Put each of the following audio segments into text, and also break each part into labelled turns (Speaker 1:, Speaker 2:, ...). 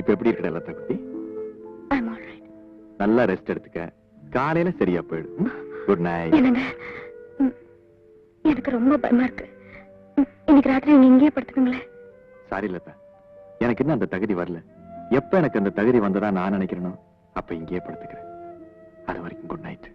Speaker 1: இப்ப எப்படி இருக்கிற லதா குட்டி நல்லா ரெஸ்ட் எடுத்துக்க. காலையில சரியா போயிடும் குட் நைட்
Speaker 2: எனக்கு ரொம்ப பயமா இருக்கு. இன்னைக்கு ராத்திரி நீங்க இங்கேயே படுத்துக்கங்களேன்.
Speaker 1: சாரி லதா. எனக்கு இன்னும் அந்த தகுதி வரல. எப்ப எனக்கு அந்த தகுதி வந்ததா நான் நினைக்கிறேனோ அப்ப இங்கேயே படுத்துக்கிறேன். அது வரைக்கும் good night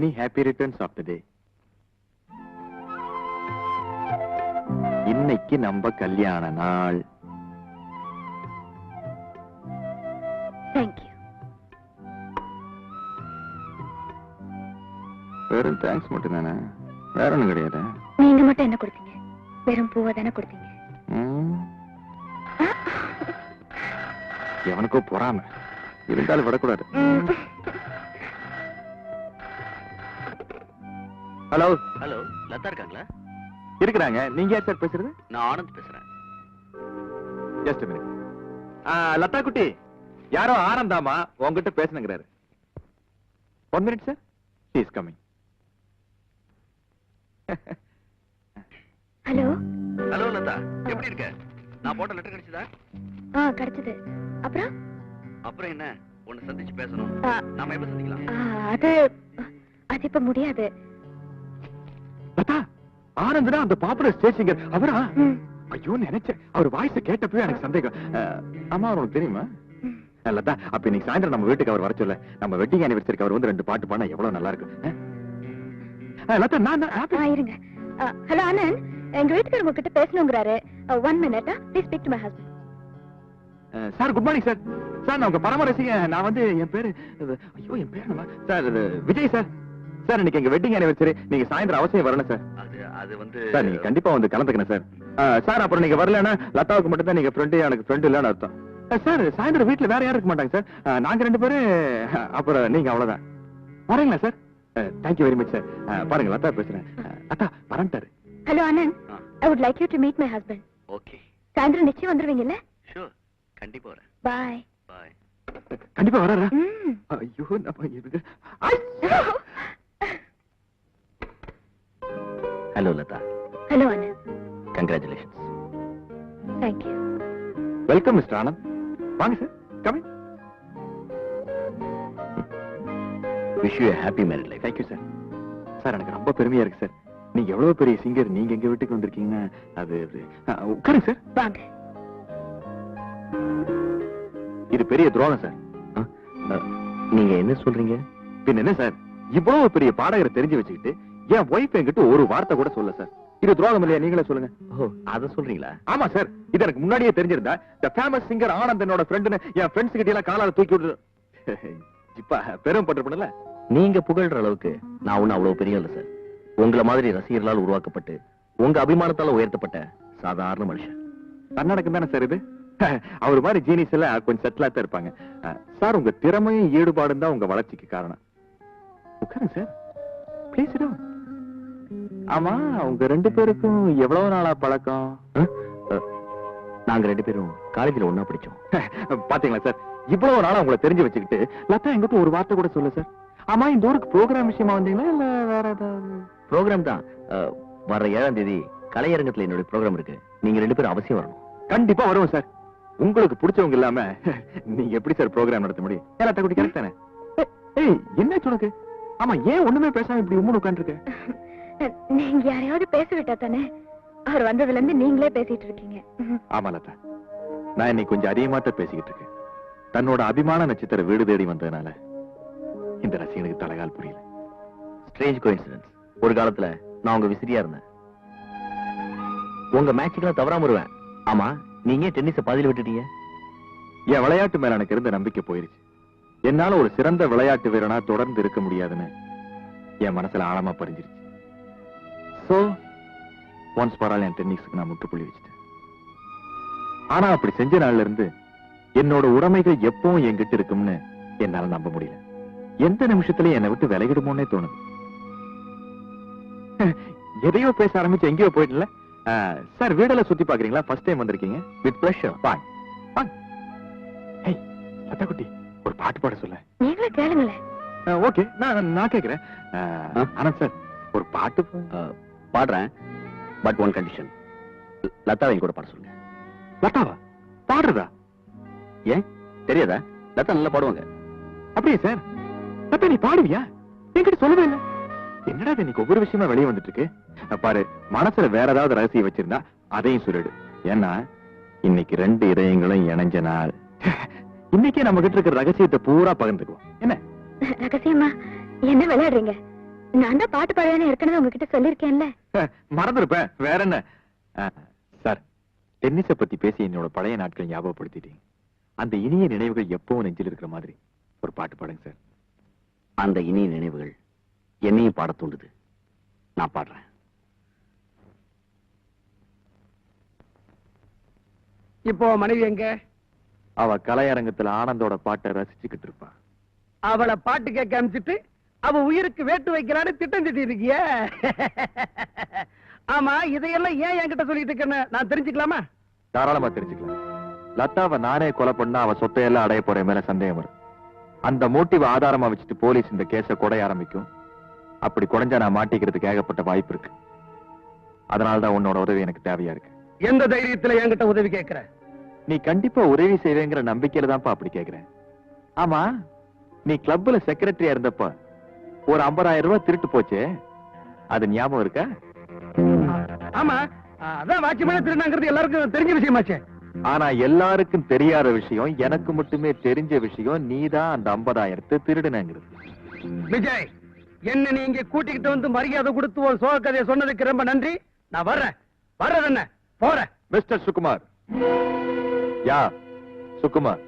Speaker 1: many happy returns of the day இன்னைக்கு நம்ம கல்யாண நாள்.
Speaker 2: தேங்க்யூ
Speaker 1: வெறும் தேங்க்ஸ் மட்டும் தானே? வேற ஒண்ணும் கிடையாது?
Speaker 2: நீங்க மட்டும் என்ன கொடுத்தீங்க? வெறும் பூவை தானே கொடுத்தீங்க.
Speaker 1: எவனுக்கோ பொறாம. இருந்தாலும் விடக்கூடாது. ஹலோ.
Speaker 3: ஹலோ லதா இருக்காங்களா?
Speaker 1: இருக்கிறாங்க. நீங்க யார் சார் பேசுறது?
Speaker 3: நான் ஆனந்த் பேசுறேன்.
Speaker 1: ஜஸ்ட் மினிட் லதா குட்டி யாரோ ஆனந்தாமா உங்ககிட்ட பேசணுங்கிறாரு. One minute sir is coming
Speaker 2: hello.
Speaker 3: Hello Latha. எப்படி இருக்க? நான் போட்ட லெட்டர் கிடைச்சதா?
Speaker 2: ஆ கிடைச்சது. அப்புறம்?
Speaker 3: அப்புறம் என்ன? உன்னை சந்திச்சு பேசணும். நாம எப்ப சந்திக்கலாம்?
Speaker 2: அது அது இப்ப முடியாது.
Speaker 1: லதா ஆனந்த்னா அந்த பாப்புலர் ஸ்டேஜ் சிங்கர் அவரா ஐயோ நினைச்சேன். அவர் வாய்ஸ் கேட்டப்பவே எனக்கு சந்தேகம். அம்மா உனக்கு தெரியுமா? லதா அப்ப இன்னைக்கு சாயந்தரம் நம்ம வீட்டுக்கு அவர் வர சொல்ல. நம்ம வெட்டிங் ஆனிவர்சரிக்கு அவர் வந்து ரெண்டு பாட்டு பாடினா எவ்வளவு நல்லா இருக்கும்? அஹ், லதா நான்
Speaker 2: இருங்க. ஹலோ ஆனந்த். எங்க வீட்டுக்காரர் உங்ககிட்ட பேசணுங்கிறாரு. One minute please speak to my husband
Speaker 1: sir good morning sir sir நான் உங்க பரமரசிங்க. நான் வந்து என் பேரு ஐயோ என் பேர்? Sir Vijay sir. சார் இன்னைக்கு எங்க வெட்டிங் ஆனிவர்சரி நீங்க சாயந்தரம் அவசியம் வரணும் சார்.
Speaker 3: அது வந்து
Speaker 1: சார் நீங்க கண்டிப்பா வந்து கலந்துக்கணும் சார். சார் அப்புறம் நீங்க வரலன்னா லதாவுக்கு மட்டும் தான் நீங்க ஃப்ரெண்டு எனக்கு ஃப்ரெண்டு இல்லைன்னு அர்த்தம். சார் சாயந்தரம் வீட்டுல வேற யாரும் இருக்க மாட்டாங்க சார். நாங்க ரெண்டு பேரும் அப்புறம் நீங்க அவ்வளவுதான். வரீங்களா sir? Thank you very much sir. பாருங்க லதா பேசுறேன். அஹ், லதா வரண்டாரு
Speaker 2: hello Anand
Speaker 3: ah.
Speaker 2: I would like you to meet my husband
Speaker 3: okay
Speaker 2: சாயந்தரம் நிச்சயம் வந்துருவீங்கல்ல?
Speaker 3: ஷூர் கண்டிப்பா வரேன்.
Speaker 2: பாய்
Speaker 3: பாய்
Speaker 1: கண்டிப்பா வராரா?
Speaker 2: ம்.
Speaker 1: ஐயோ நம்ம ஐயோ!
Speaker 3: Hello Latha
Speaker 2: hello Anand
Speaker 3: congratulations
Speaker 2: thank you
Speaker 1: welcome mister Anand வாங்க sir coming
Speaker 3: wish you happy married life
Speaker 1: thank you sir sir எனக்கு ரொம்ப பெருமையா இருக்கு சார் நீங்க எவ்வளவு பெரிய சிங்கர் நீங்க எங்க வீட்டுக்கு வந்திருக்கீங்கன்னா அது உட்காருங்க சார்
Speaker 2: வாங்க.
Speaker 1: இது பெரிய துரோகம் சார்
Speaker 3: நீங்க என்ன சொல்றீங்க?
Speaker 1: பின்ன என்ன சார் இவ்வளவு பெரிய பாடகரை தெரிஞ்சு வச்சுக்கிட்டு என் ஒய்ஃப் என்கிட்ட ஒரு வார்த்தை கூட சொல்ல சார் இது துரோகம் இல்லையா? நீங்களே சொல்லுங்க.
Speaker 3: ஓ அத சொல்றீங்களா?
Speaker 1: ஆமா சார் இது எனக்கு முன்னாடியே தெரிஞ்சிருந்தா த ஃபேமஸ் சிங்கர் ஆனந்த் என்னோட ஃப்ரெண்டுன்னு என் ஃப்ரெண்ட்ஸ் கிட்ட எல்லாம் காலால தூக்கி விட்டு இப்ப பெரும் பட்டிருப்பல
Speaker 3: நீங்க புகழ்ற அளவுக்கு நான் ஒண்ணு அவ்வளவு பெரிய இல்ல சார் உங்கள மாதிரி ரசிகர்களால் உருவாக்கப்பட்டு உங்க அபிமானத்தால உயர்த்தப்பட்ட சாதாரண மனுஷன்.
Speaker 1: தன்னடக்கம் தானே சார் இது? அவர் மாதிரி ஜீனிஸ் எல்லாம் கொஞ்சம் செட்டிலா தான் இருப்பாங்க. சார் உங்க திறமையும் ஈடுபாடும் தான் உங்க வளர்ச்சிக்கு காரணம். உட்காருங்க சார் ப்ளீஸ் ஆமா உங்க ரெண்டு பேருக்கும் எவ்வளவு நாளா பழக்கம்?
Speaker 3: நாங்க ரெண்டு பேரும் காலேஜ்ல ஒண்ணா படிச்சோம்.
Speaker 1: பாத்தீங்களா சார்? இவ்வளவு நாளா உங்களை தெரிஞ்சு வச்சுக்கிட்டு லதா எங்கிட்ட ஒரு வார்த்தை கூட சொல்ல சார்? ஆமா இந்த ஊருக்கு ப்ரோக்ராம் விஷயமா வந்தீங்களா இல்ல வேற ஏதாவது?
Speaker 3: ப்ரோக்ராம் தான். வர்ற ஏழாம் தேதி கலையரங்கத்துல என்னுடைய ப்ரோக்ராம் இருக்கு. நீங்க ரெண்டு பேரும் அவசியம் வரணும்.
Speaker 1: கண்டிப்பா வருவோம் சார். உங்களுக்கு பிடிச்சவங்க இல்லாம நீங்க எப்படி சார் ப்ரோக்ராம் நடத்த முடியும்? ஏன் குட்டி கரெக்ட் தானே? ஏய் என்ன உனக்கு? ஆமா ஏன் ஒண்ணுமே பேசாம இப்படி உம்முன்னு உட்காந்துருக்க
Speaker 2: நீங்க யாரையாவது பேச விட்டா தானே? அவர் வந்ததுல இருந்து நீங்களே பேசிட்டு இருக்கீங்க. ம்.
Speaker 1: ஆமா லதா. நான் இன்னைக்கு கொஞ்சம் அதிகமா தான் பேசிக்கிட்டு இருக்கேன். தன்னோட அபிமான நட்சத்திர வீடு தேடி வந்ததுனால இந்த ரசிகனுக்கு தலைகால் புரியல.
Speaker 3: ஸ்ட்ரேஞ்ச் கோயின்சிடன்ஸ் ஒரு காலத்துல நான் உங்க விசிறியா இருந்தேன். உங்க மேட்சுக்கெல்லாம் தவறாம வருவேன். ஆமா நீங்க டென்னிஸ பாதியில் விட்டுட்டீங்க?
Speaker 1: என் விளையாட்டு மேல எனக்கு இருந்த நம்பிக்கை போயிருச்சு. என்னால ஒரு சிறந்த விளையாட்டு வீரனா தொடர்ந்து இருக்க முடியாதுன்னு என் மனசுல ஆழமா பதிஞ்சிருச்சு ஒன்ஸ் பரவாயில்ல என் டென்னிஸ்க்கு நான் முற்றுப்புள்ளி வச்சுட்டேன். ஆனா அப்படி செஞ்ச நாள்ல இருந்து என்னோட உடைமைகள் எப்பவும் என்கிட்ட இருக்கும்னு என்னால நம்ப முடியல. எந்த நிமிஷத்துல என்னை விட்டு விலகிடுமோன்னே தோணுது. எதையோ பேச ஆரம்பிச்சு எங்கேயோ போயிட்டல சார் வீடெல்லாம் சுத்தி பாக்குறீங்களா ஃபர்ஸ்ட் டைம் வந்திருக்கீங்க.
Speaker 3: வித் ப்ரெஷர்
Speaker 1: வாங்க வாங்க ஹேய் லதா குட்டி ஒரு பாட்டு பாட சொல்ல.
Speaker 2: நீங்களே கேளுங்களேன்.
Speaker 1: ஓகே நான் நான் கேக்குறேன்? ஆனந்த் சார் ஒரு பாட்டு
Speaker 3: பாடுறேன். பட் ஒன் கண்டிஷன் லதாவை என் கூட பாட சொல்லுங்க.
Speaker 1: லதாவா? பாடுறதா?
Speaker 3: ஏன்? தெரியாதா? லதா நல்லா பாடுவாங்க.
Speaker 1: அப்படியே சார் லதா நீ பாடுவியா? என்கிட்ட சொல்லவே இல்லை. என்னடா இது இன்னைக்கு ஒவ்வொரு விஷயமா வெளியே வந்துட்டு இருக்கு பாரு மனசுல வேற ஏதாவது ரகசியம் வச்சிருந்தா அதையும் சொல்லிடு. ஏன்னா இன்னைக்கு ரெண்டு இதயங்களும் இணைஞ்ச நாள். இன்னைக்கே நம்ம கிட்ட இருக்கிற ரகசியத்தை பூரா பகிர்ந்துக்குவோம். என்ன?
Speaker 2: ரகசியமா? என்ன விளையாடுறீங்க? நான் தான் பாட்டு பாடுவேன்னு ஏற்கனவே உங்ககிட்ட சொல்லிருக்கேன்ல
Speaker 1: மறந்துருப்பேன். வேற என்ன? சார் டென்னிஸை பத்தி பேசி என்னோட பழைய நாட்கள் ஞாபகப்படுத்திட்டீங்க அந்த இனிய நினைவுகள் எப்பவும் நெஞ்சில் இருக்கிற மாதிரி. ஒரு பாட்டு பாடுங்க சார்.
Speaker 3: அந்த இனிய நினைவுகள் என்னையும் பாட தூண்டுது. நான் பாடுறேன்.
Speaker 4: இப்போ மனைவி எங்க?
Speaker 1: அவ கலையரங்கத்துல ஆனந்தோட பாட்டை ரசிச்சுக்கிட்டு இருப்பா.
Speaker 4: அவளை பாட்டு கேட்க அமிச்சிட்டு அவ உயிருக்கு வேட்டு வைக்கலான்னு திட்டம் திட்டி இருக்கிய ஆமா இதையெல்லாம் ஏன் என்கிட்ட சொல்லிட்டு இருக்கேன்னு நான் தெரிஞ்சுக்கலாமா?
Speaker 1: தாராளமா தெரிஞ்சுக்கலாம். லதாவை நானே கொலை பண்ணா அவ சொத்தையெல்லாம் அடைய போற மேல சந்தேகம் வரும். அந்த மோட்டிவ் ஆதாரமா வச்சுட்டு போலீஸ் இந்த கேஸ குடைய ஆரம்பிக்கும். அப்படி குறைஞ்சா நான் மாட்டிக்கிறதுக்கு ஏகப்பட்ட வாய்ப்பு இருக்கு. அதனாலதான் உன்னோட உதவி எனக்கு தேவையா இருக்கு.
Speaker 4: எந்த தைரியத்துல என்கிட்ட உதவி கேட்கிற?
Speaker 1: நீ கண்டிப்பா உதவி செய்வேங்கிற நம்பிக்கையில தான்ப்பா அப்படி கேக்குறேன் ஆமா நீ கிளப்ல செக்ரட்டரியா இருந்தப்ப ஒரு 50000 ரூபாய் திருட்டு போச்சே. அது ஞாபகம் இருக்கா?
Speaker 4: ஆமா. அதான் வாட்சிமேன திருநாங்கிறது எல்லாருக்கும் தெரிஞ்ச விஷயமாச்சே.
Speaker 1: ஆனா எல்லாருக்கும் தெரியாத விஷயம் எனக்கு மட்டுமே தெரிஞ்ச விஷயம் நீதான் அந்த 50000 திருடுனங்கிறது.
Speaker 4: விஜய் என்ன நீ இங்க கூட்டிக்கிட்டு வந்து மரியாதை கொடுத்து உன் சோக கதையை சொன்னதுக்கு ரொம்ப நன்றி. நான் வர்றேன். வர்றது என்ன? போறேன்.
Speaker 1: மிஸ்டர் சுகுமார். யா சுகுமார்.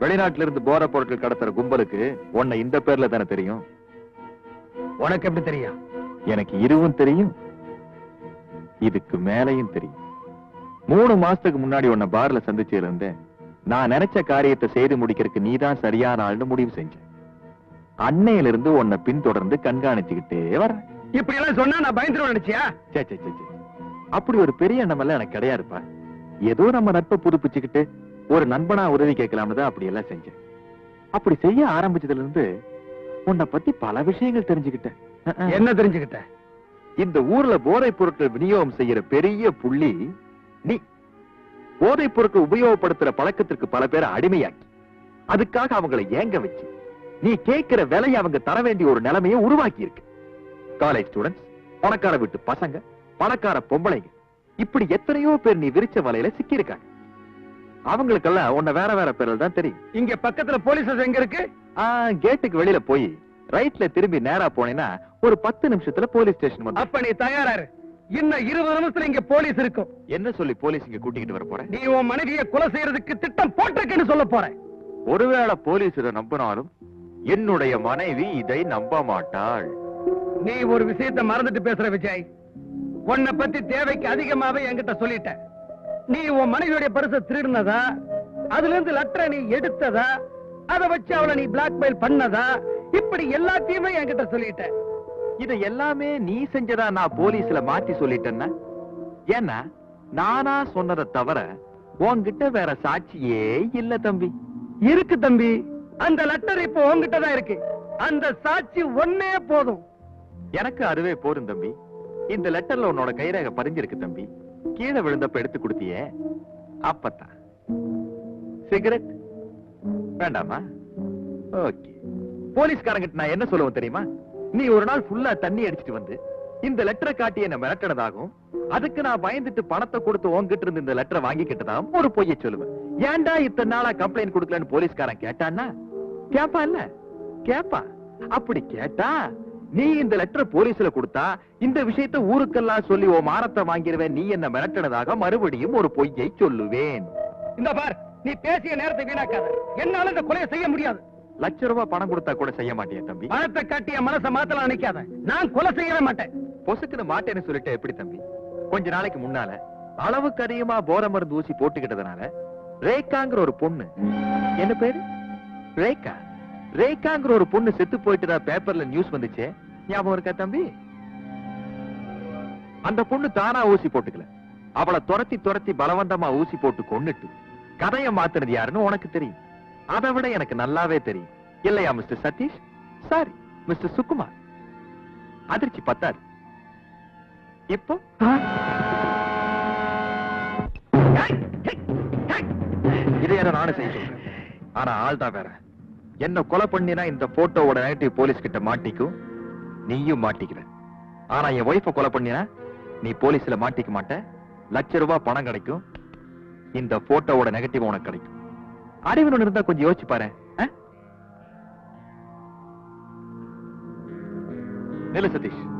Speaker 1: வெளிநாட்டுல இருந்து போற பொருட்கள் கடத்துற கும்பலுக்கு உன்னை இந்த பேர்ல தானே தெரியும்?
Speaker 4: உனக்கு எப்படி தெரியும்?
Speaker 1: எனக்கு இதுவும் தெரியும் இதுக்கு மேலையும் தெரியும். மூணு மாசத்துக்கு முன்னாடி உன்னை பார்ல சந்திச்சதுல இருந்தேன் நான் நினைச்ச காரியத்தை செய்து முடிக்கிறதுக்கு நீதான் சரியான ஆள்னு முடிவு செஞ்சேன். அன்னையில இருந்து உன்னை பின்தொடர்ந்து கண்காணிச்சுக்கிட்டே வரேன்
Speaker 4: இப்படி எல்லாம் சொன்னா நான் பயந்துருவேன் நினைச்சியா?
Speaker 1: சே, சே, சே, சே. அப்படி ஒரு பெரிய எண்ணம் எல்லாம் எனக்கு கிடையாதுப்பா ஏதோ நம்ம நட்பை புதுப்பிச்சுக்கிட்டு ஒரு நண்பனா உதவி கேட்கலாம்னு தான் அப்படி எல்லாம் செஞ்சேன். அப்படி செய்ய ஆரம்பிச்சதுல இருந்து உன்னை பத்தி பல விஷயங்கள் தெரிஞ்சுக்கிட்டேன். அஹ்.
Speaker 4: என்ன தெரிஞ்சுக்கிட்ட
Speaker 1: இந்த ஊர்ல போதைப் பொருட்கள் விநியோகம் செய்யற பெரிய புள்ளி நீ. போதைப் பொருட்கள் உபயோகப்படுத்துற பழக்கத்திற்கு பல பேரை அடிமையாக்கி. அதுக்காக அவங்களை ஏங்க வச்சு? நீ கேட்கிற விலையை அவங்க தர வேண்டிய ஒரு நிலைமையை உருவாக்கி இருக்கு காலேஜ் ஸ்டூடெண்ட்ஸ் பணக்கார வீட்டு பசங்க பணக்கார பொம்பளைங்க இப்படி எத்தனையோ பேர் நீ விரிச்ச வலையில சிக்கியிருக்காங்க. அவங்களுக்கெல்லாம் உன்னை வேற வேற பேர்ல தான் தெரியும்.
Speaker 4: இங்க பக்கத்துல போலீஸ் எங்க இருக்கு?
Speaker 1: கேட்டுக்கு வெளியில போய் ரைட்ல திரும்பி நேரா போனேன்னா ஒரு பத்து நிமிஷத்துல போலீஸ் ஸ்டேஷன்
Speaker 4: அப்ப நீ தயாராரு. இன்னும் இருபது நிமிஷத்துல இங்க போலீஸ் இருக்கும்.
Speaker 1: என்ன சொல்லி போலீஸ் இங்க கூட்டிக்கிட்டு வர போறேன்
Speaker 4: நீ உன் மனைவியை கொலை செய்யறதுக்கு திட்டம் போட்டிருக்கேன்னு சொல்ல போற.
Speaker 1: ஒருவேளை போலீஸ் இதை நம்பினாலும் என்னுடைய மனைவி இதை நம்ப மாட்டாள்.
Speaker 4: நீ ஒரு விஷயத்தை மறந்துட்டு பேசுற விஜய். உன்னை பத்தி தேவைக்கு அதிகமாவே என்கிட்ட சொல்லிட்ட. நீ உன் மனைவியுடைய பரிசை திருடினதா? அதுல இருந்து லெட்டரை நீ எடுத்ததா? அதை வச்சு அவளை நீ பிளாக்மெயில் பண்ணதா? இப்படி எல்லாத்தையுமே என்கிட்ட சொல்லிட்ட
Speaker 1: இதை எல்லாமே நீ செஞ்சதா நான் போலீஸ்ல மாத்தி சொல்லிட்டேன்னா? ஏன்னா நானா சொன்னதை தவிர உன்கிட்ட வேற சாட்சியே இல்ல தம்பி.
Speaker 4: இருக்கு தம்பி. அந்த லெட்டர் இப்போ உன்கிட்ட தான் இருக்கு. அந்த சாட்சி ஒன்னே போதும்.
Speaker 1: எனக்கு அதுவே போதும் தம்பி. இந்த லெட்டர்ல உன்னோட கைரேகை பதிஞ்சிருக்கு தம்பி. கீழே விழுந்தப்ப எடுத்து கொடுத்தியே? அப்பத்தான். சிகரெட் வேண்டாமா? ஓகே போலீஸ்காரங்கிட்ட நான் என்ன சொல்லுவேன் தெரியுமா? நீ ஒரு நாள் ஃபுல்லா தண்ணி அடிச்சிட்டு வந்து இந்த லெட்டரை காட்டி என்ன மிரட்டினதாகும் அதுக்கு நான் பயந்துட்டு பணத்தை கொடுத்து உன்கிட்ட இருந்து இந்த லெட்டரை வாங்கிக்கிட்டதாம் ஒரு பொய்ய சொல்லுவேன். ஏன்டா இத்தனை நாளா கம்ப்ளைண்ட் கொடுக்கலன்னு போலீஸ்காரன் கேட்டான்னா? கேப்பா இல்ல கேப்பா அப்படி கேட்டா நீ இந்த லெட்டர் போலீஸ்ல கொடுத்தா இந்த விஷயத்தை ஊருக்கெல்லாம் சொல்லி ஓ மானத்தை வாங்கிருவேன் நீ என்ன மிரட்டினதாக மறுபடியும் ஒரு பொய்யை சொல்லுவேன்.
Speaker 4: இந்த பார் நீ பேசிய நேரத்தை வீணாக்காத. என்னால இந்த கொலையை செய்ய முடியாது.
Speaker 1: லட்ச ரூபாய் பணம் கொடுத்தா கூட செய்ய மாட்டேன் தம்பி?
Speaker 4: பணத்தை காட்டிய மனசை மாத்தலாம் நினைக்காத. நான் கொலை செய்யவே மாட்டேன்.
Speaker 1: பொசுக்குன்னு மாட்டேன்னு சொல்லிட்டு எப்படி தம்பி? கொஞ்ச நாளைக்கு முன்னால அளவுக்கு அதிகமா போர மருந்து ஊசி போட்டுக்கிட்டதுனால ரேகாங்கிற ஒரு பொண்ணு என்ன பேரு? ரேகா. ரேகாங்கிற ஒரு பொண்ணு செத்து போயிட்டுதா பேப்பர்ல நியூஸ் வந்துச்சே? ஞாபகம் இருக்கா தம்பி? அந்த பொண்ணு தானா ஊசி போட்டுக்கல. அவளை துரத்தி துரத்தி பலவந்தமா ஊசி போட்டு கொண்டுட்டு கதையை மாத்தினது யாருன்னு உனக்கு தெரியும். அதை விட எனக்கு நல்லாவே தெரியும். இல்லையா mister Satish? Sorry mister Sukumar அதிர்ச்சி பத்தாது. இப்போ இதை என்ன நானும் செய்ய சொல்றேன். ஆனா ஆள் தான் வேற. என்ன கொலை பண்ணினா இந்த போட்டோவோட நெகட்டிவ் போலீஸ் கிட்ட மாட்டிக்கும் நீயும் மாட்டிக்கிற. ஆனா என் ஒய்ஃபை கொலை பண்ணினா நீ போலீஸ்ல மாட்டிக்க மாட்ட. லட்ச ரூபாய் பணம் கிடைக்கும். இந்த போட்டோவோட நெகட்டிவ் உனக்கு கிடைக்கும். அறிவுன்னு இருந்தா கொஞ்சம் யோசிச்சு பாரு. ஆ? சதீஷ்.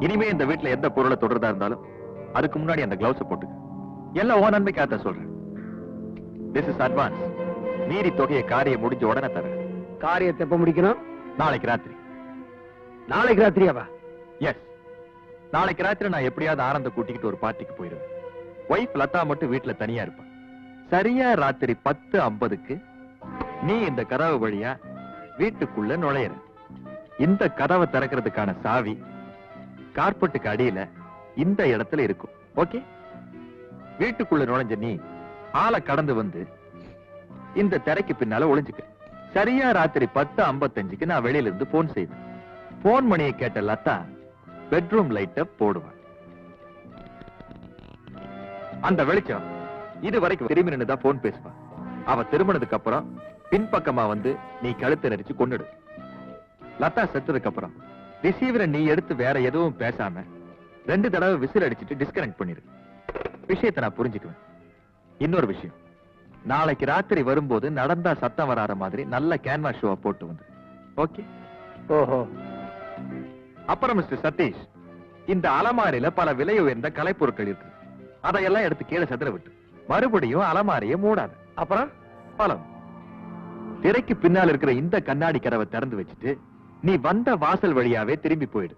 Speaker 1: இனிமே இந்த வீட்டுல எந்த பொருளை தொடர்றதா இருந்தாலும் அதுக்கு முன்னாடி அந்த கிளவுஸ் போட்டுக்க. எல்லாம் ஓ நன்மைக்காக சொல்றேன். திஸ் இஸ் அட்வான்ஸ் மீறி தொகையை காரியம் முடிஞ்ச உடனே தரேன்.
Speaker 4: காரியத்தை எப்ப முடிக்கணும்?
Speaker 1: நாளைக்கு ராத்திரி.
Speaker 4: நாளைக்கு ராத்திரியாவா?
Speaker 1: எஸ் நாளைக்கு ராத்திரி நான் எப்படியாவது ஆனந்த கூட்டிக்கிட்டு ஒரு பார்ட்டிக்கு போயிருவேன் ஒய்ஃப் லதா மட்டும் வீட்டுல தனியா இருப்பா. சரியா ராத்திரி பத்து ஐம்பதுக்கு நீ இந்த கதவு வழியா வீட்டுக்குள்ள நுழையிற. இந்த கதவை திறக்கிறதுக்கான சாவி கார்பெட்டுக்கு அடியில இந்த இடத்துல இருக்கும். ஓகே வீட்டுக்குள்ள நுழைஞ்ச நீ ஆளை கடந்து வந்து இந்த திரைக்கு பின்னால ஒளிஞ்சுக்க. சரியா ராத்திரி பத்து ஐம்பத்தஞ்சுக்கு நான் வெளியில இருந்து போன் செய்வேன். போன் மணியை கேட்ட லதா பெட்ரூம் லைட்ட போடுவான் அந்த வெளிச்சம் இது வரைக்கும் திரும்பி நின்றுதான் போன் பேசுவான் அவ திருமணத்துக்கு அப்புறம் பின்பக்கமா வந்து நீ கழுத்தை நெரிச்சு கொண்டுடு லதா செத்ததுக்கு அப்புறம் ரிசீவரை நீ எடுத்து வேற எதுவும் பேசாம ரெண்டு தடவை விசில் அடிச்சுட்டு டிஸ்கனெக்ட் பண்ணிரு. விஷயத்தை நான் புரிஞ்சுக்குவேன். இன்னொரு விஷயம். நாளைக்கு ராத்திரி வரும்போது நடந்தா சத்தம் வராத மாதிரி நல்ல கேன்வாஸ் ஷோவை போட்டு வந்து. ஓகே
Speaker 4: ஓஹோ.
Speaker 1: அப்புறம் மிஸ்டர் சதீஷ் இந்த அலமாரியில பல விலை உயர்ந்த கலைப்பொருட்கள் இருக்கு. அதையெல்லாம் எடுத்து கீழே செதற விட்டு. மறுபடியும் அலமாரியை மூடாத.
Speaker 4: அப்புறம்?
Speaker 1: பலம் திரைக்கு பின்னால் இருக்கிற இந்த கண்ணாடி கதவை திறந்து வச்சுட்டு நீ வந்த வாசல் வழியாவே திரும்பி போயிடு.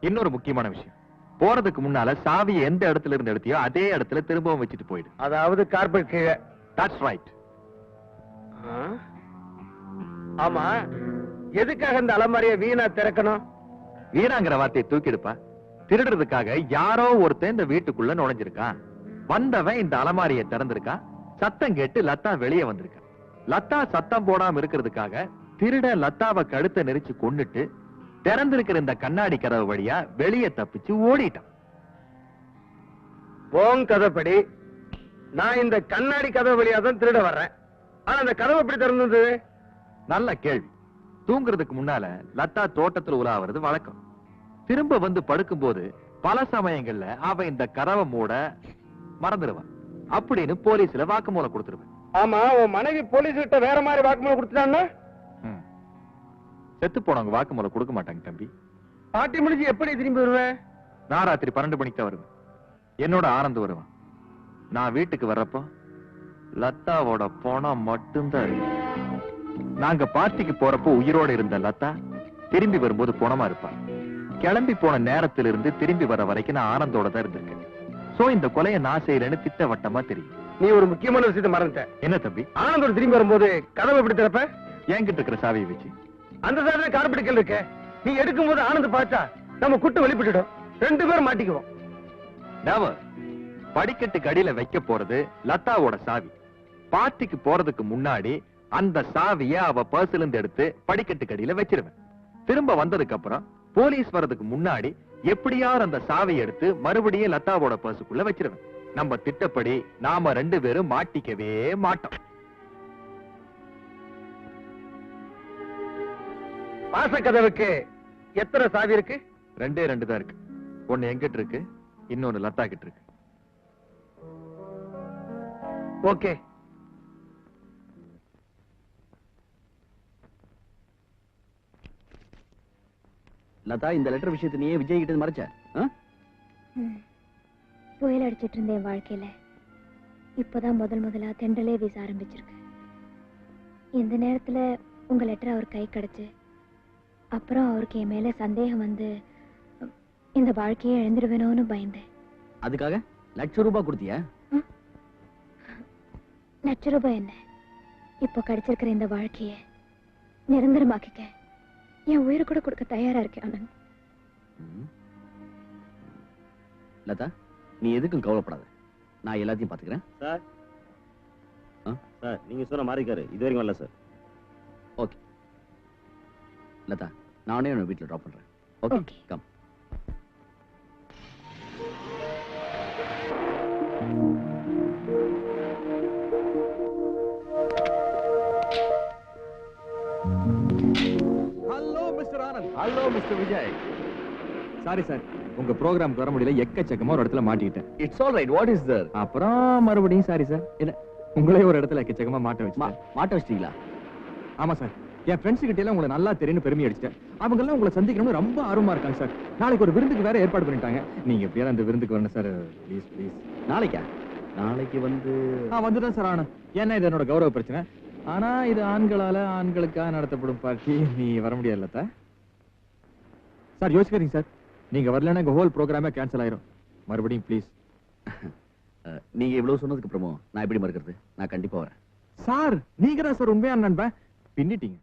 Speaker 1: இன்னொரு முக்கியமான விஷயம். போறதுக்கு முன்னால சாவியை எந்த இடத்துல இருந்து எடுத்தியோ அதே இடத்துல திரும்பவும் வச்சுட்டு போயிடு.
Speaker 4: அதாவது கார்பெட் கீழே.
Speaker 1: That's right?
Speaker 4: ஆமா. எதுக்காக இந்த அலமாரிய வீணா திறக்கணும்?
Speaker 1: வீணாங்கிற வார்த்தையை தூக்கிடுப்பா. திருடுறதுக்காக யாரோ ஒருத்தன் இந்த வீட்டுக்குள்ள நுழைஞ்சிருக்கான். வந்தவன் இந்த அலமாரியை திறந்திருக்கான் சத்தம் கேட்டு லதா வெளியே வந்திருக்கா. லதா சத்தம் போடாம இருக்கிறதுக்காக திருட லதாவை கழுத்தை நெரிச்சு கொன்னுட்டு திறந்திருக்கிற இந்த கண்ணாடி கதவு வழியா வெளியே தப்பிச்சு ஓடிட்டான்.
Speaker 4: போங் கதைப்படி. நான் இந்த கண்ணாடி கதவு வழியா தான் திருட வர்றேன். ஆனா அந்த கதவு எப்படி திறந்தது
Speaker 1: நல்ல கேள்வி. தூங்குறதுக்கு முன்னால லதா தோட்டத்துல உலாவது வழக்கம். திரும்ப வந்து படுக்கும்போது பல சமயங்கள்ல அவ இந்த கதவை மூட மறந்துடுவான். அப்படின்னு போலீஸ்ல வாக்குமூலம் கொடுத்துருவேன்.
Speaker 4: ஆமா உன் மனைவி போலீஸ் கிட்ட வேற மாதிரி வாக்குமூலம் கொடுத்துட்டான்னா?
Speaker 1: ம். செத்து போனவங்க வாக்குமூலம் கொடுக்க மாட்டாங்க தம்பி.
Speaker 4: பாட்டி முடிஞ்சு எப்படி திரும்பி வருவேன்
Speaker 1: நான் ராத்திரி பன்னெண்டு மணிக்கு தான் வருவேன். என்னோட ஆனந்த் வருவான். நான் வீட்டுக்கு வர்றப்போ லதாவோட பணம் மட்டும்தான் நாங்க பார்ட்டிக்கு போறப்போ உயிரோட இருந்த லதா திரும்பி வரும்போது பணமா இருப்பா. கிளம்பி போன நேரத்துல இருந்து திரும்பி வர வரைக்கும் நான் ஆனந்தோட தான் இருந்திருக்கேன். சோ இந்த கொலையை நான் செய்யறேன்னு திட்டவட்டமா தெரியும்.
Speaker 4: நீ ஒரு முக்கியமான விஷயத்தை மறந்துட்ட.
Speaker 1: என்ன தம்பி?
Speaker 4: ஆனந்தோட திரும்பி வரும்போது கதவை எப்படி திறப்ப?
Speaker 1: என்கிட்ட இருக்கிற சாவியை வச்சு.
Speaker 4: அந்த சாரே கார்பெட்டுகள் இருக்க. நீ எடுக்கும்போது ஆனந்த் பார்த்தா நம்ம குட்டு வெளிப்பட்டுடும் ரெண்டு பேரும் மாட்டிக்குவோம்.
Speaker 1: நெவர் படிக்கட்டுக்கு அடியில வைக்க போறது லதாவோட சாவி. பார்ட்டிக்கு போறதுக்கு முன்னாடி அந்த சாவிய அவ பர்ஸ்ல இருந்து எடுத்து படிக்கட்டுக்கு அடியில வச்சிருவேன். திரும்ப வந்ததுக்கு அப்புறம் போலீஸ் வர்றதுக்கு முன்னாடி எப்படியாவது அந்த சாவியை எடுத்து மறுபடியும் லதாவோட பர்சுக்குள்ள வச்சிருவேன். நம்ம திட்டப்படி நாம ரெண்டு பேரும் மாட்டிக்கவே மாட்டோம்.
Speaker 4: வாச கதவுக்கு எத்தனை சாவி இருக்கு?
Speaker 1: ரெண்டே ரெண்டு தான் இருக்கு. ஒண்ணு எங்கிட்ட இருக்கு? இன்னொன்னு லதா கிட்ட இருக்கு.
Speaker 4: ஓகே.
Speaker 3: லதா இந்த லெட்டர் விஷயத்தை நீயே விஜய் கிட்ட மறைச்ச.
Speaker 2: புயல் அடிச்சிட்டு இருந்தேன் வாழ்க்கையில இப்போதான் முதல் முதலா தெண்டலே வீச ஆரம்பிச்சிருக்கு. இந்த நேரத்துல உங்க லெட்டர் அவர் கை கிடைச்சு அப்புறம் அவருக்கு என் மேல சந்தேகம் வந்து இந்த வாழ்க்கையை இழந்துடுவேணும்னு பயந்தேன்.
Speaker 3: அதுக்காக லட்சம் ரூபாய் கொடுத்தியா?
Speaker 2: லட்ச ரூபாய் என்ன? இப்போ கிடைச்சிருக்கிற இந்த வாழ்க்கைய நிரந்தரமாக்கிக்க. என் உயிரை கூட கொடுக்க தயாரா இருக்கேன்.
Speaker 3: லதா நீ எதுக்கும் கவலைப்படாத. நான் எல்லாத்தையும் பாத்துக்கிறேன்
Speaker 5: சார்.
Speaker 3: ஆ?
Speaker 5: சார் நீங்க சொன்ன மாறிக்காரு இது வரைக்கும் வரல சார்.
Speaker 3: ஓகே. லதா நானே உன்னை வீட்டில் ட்ராப் பண்றேன். Okay. Come
Speaker 1: mister Vijay sorry sir உங்க ப்ரோக்ராம்க்கு வர முடியல. எக்கச்சக்கமா ஒரு இடத்துல மாட்டிக்கிட்டேன்.
Speaker 3: It's all right what is there
Speaker 1: அப்புறம் மறுபடியும் சாரி சார் இல்ல உங்களே ஒரு இடத்துல எக்கச்சக்கமா மாட்ட வச்சு
Speaker 3: மாட்ட வச்சிட்டீங்களா?
Speaker 1: ஆமா சார் என் ஃப்ரெண்ட்ஸ் கிட்ட எல்லாம் உங்களை நல்லா தெரியும் பெருமை அடிச்சிட்டேன். அவங்க எல்லாம் உங்களை சந்திக்கணும்னு ரொம்ப ஆர்வமா இருக்காங்க சார் நாளைக்கு ஒரு விருந்துக்கு வேற ஏற்பாடு பண்ணிட்டாங்க. நீங்க எப்படியாவது அந்த விருந்துக்கு வரணும் சார் ப்ளீஸ் ப்ளீஸ்
Speaker 3: நாளைக்கா? நாளைக்கு வந்து
Speaker 1: வந்துட்டேன் சார் ஆனந்த். ஏன்னா இது என்னோட கௌரவ பிரச்சனை. ஆனா இது ஆண்களால ஆண்களுக்காக நடத்தப்படும் பார்ட்டி நீ வர முடியாதுல்ல அத்தை? சார் யோசிக்கிறீங்க சார். நீங்க வரலன்னா எங்க ஹோல் ப்ரோக்ராமே கேன்சல் ஆயிரும். மறுபடியும் ப்ளீஸ்
Speaker 3: நீங்க இவ்வளவு சொன்னதுக்கு அப்புறமும் நான் எப்படி மறுக்கிறது? நான் கண்டிப்பா வரேன்.
Speaker 1: சார் நீங்க தான் சார் உண்மையான நண்பன்? பின்னிட்டீங்க.